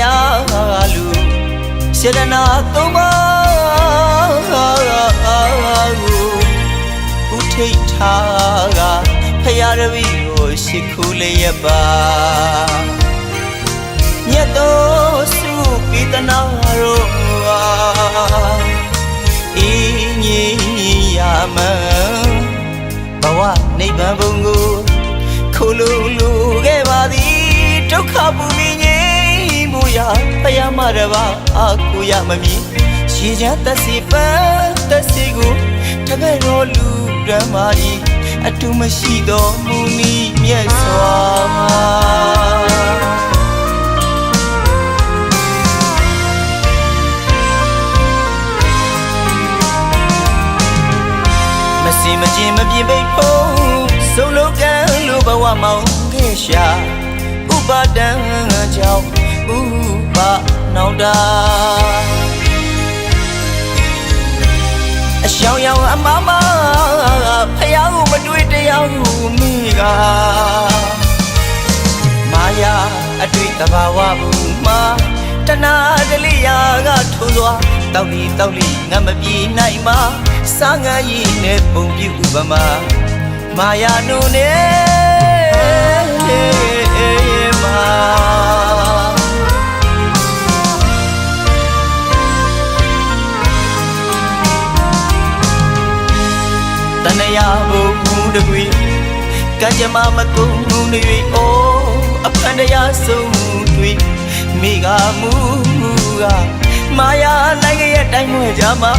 ယားလူစေတနာသုံးပါးကိုဥထိတ်ထားကဖယားတပည့်ကိုရှိခိုးလျက်ပါမြတ်တော်စုပိတနာရောအင်းကြီးရမန်ဘဝနိဗ္ဗာန်ဘုံကိုခိုးလို့လူ တပါအာကိုရမမီရှည်ချမ်းသက်စီပန်းသက်စီကိုတပည့်တော်လူဓမ္မာဤအတူမရှိတော်မူမီမြတ်စွာမစီမကျင်မပြေပိတ်ဖို့ဆုံးလုံးကံလိုဘဝမောင်ခဲ့ရှာဥပါဒံကြောင့်ဥပ နောင်တာအရှောင်ရောင်အမမဖះကိုမတွေ့တရားကိုမိကမာယာအတွေ့တဘာဝဘူးမှာတဏှာတလိယာကထိုးသွားတောက်လီတောက်လီငတ်မပြေနိုင်မှာစားငန်းရည်နဲ့ပုံပြဥပမာမာယာနုနဲ့ တဏှာဘုံမူတကွေကံကြမ္မာမကုံမူနေ၍အိုးအဖန်တရားဆုံးတွေ့မိကမူကမာယာနိုင်ငံရဲ့တိုင်းမွေကြမှာ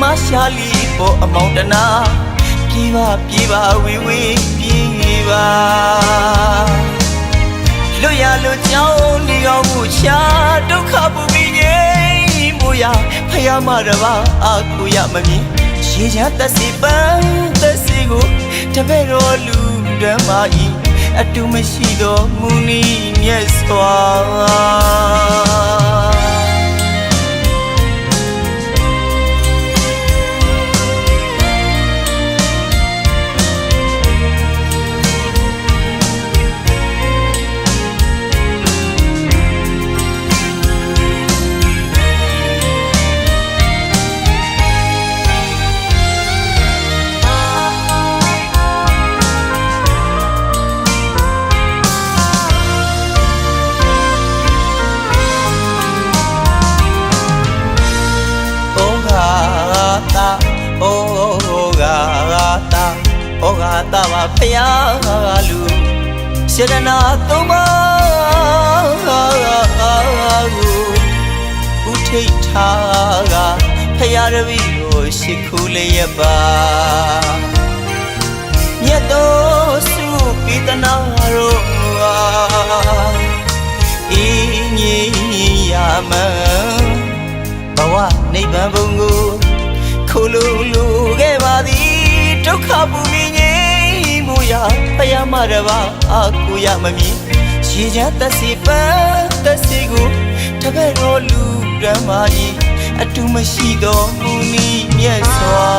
မရှာလီပေါ်အမောင်တနာပြေပါပြေပါဝေဝေပြေပါလွတ်ရလွတ်ကြောင်းဒီအောင်မှုချာဒုက္ခပူပြီးငြိမ်းမှုရဖယားမတပါအာကိုရမမြင် ရေချမ်းသက်စီပန်းသက်စီကိုတပည့်တော်လူဓမ္မဤအတူမရှိတော်မူနီမြတ်စွာ တာပါဖယားလူစေတနာသုံးပါးကိုဥထိတ်ထားကဖယားတပည့်ကိုရှိခိုးလျက်ပါမြတ်တော်စုပိတနာရောအင်းကြီးရမန်ဘဝနိဗ္ဗာန်ဘုံကိုခိုးလို့လူခဲ့ပါသည်ဒုက္ခပူမီငြိမ်းမှုရာ ဖယားမတပါအာကိုရမမီရှည်ချမ်းသက်စီပန်းသက်စီကိုတပည့်တော်လူဓမ္မာဤအတူမရှိတော်မူနီမြတ်စွာ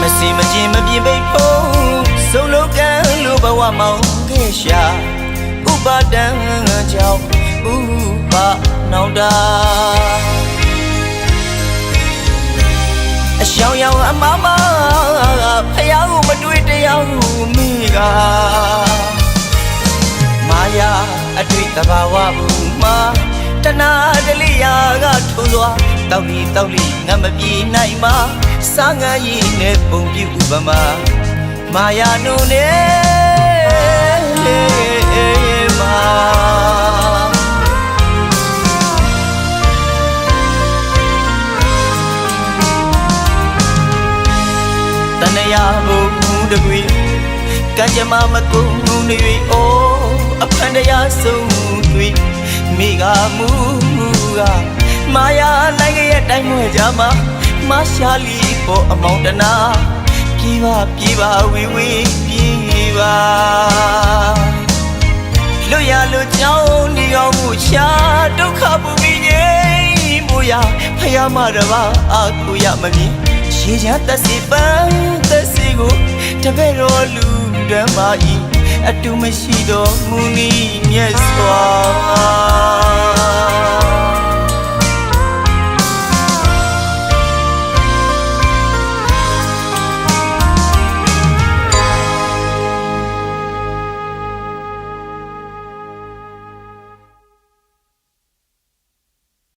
မစီမကျင်မပြေပိတ်ဖို့ဆုံးလုံးကံလိုဘဝမောင်ခဲ့ရှာဥပါဒံကြောင့်ဥပ နောင်တာအရှောင်ရောင်အမမဖះကိုမတွေ့တရားကိုမိကမာယာအတွေ့တဘာဝဘူးမှာတဏှာတလိယာကထိုးသွားတောက်လီတောက်လီငတ်မပြေနိုင်မှာစားငန်းရည်နဲ့ပုံပြဥပမာမာယာနုနဲ့မာ တဏှာဘုံမူတကွေကံကြမ္မာမကုံမူနေ၍အိုးအဖန်တရားဆုံးတွေ့မိကမူကမာယာနိုင်ငံရဲ့တိုင်းမွေကြမှာမရှာလီပေါ်အမောင်တနာပြေးပါပြေးပါဝေဝေပြေးပါလွတ်ရလွတ်ကြောင်းဒီအောင်မှုချာဒုက္ခပူမီငြိမ်းမှုရာဖယားမတပါအာကိုရမမြင် ရှရေချမ်းသက်စီပန်းသက်စီကိုတပည့်တော်လူဓမ္မဤအတူမရှိတော်မူနီမြတ်စွာ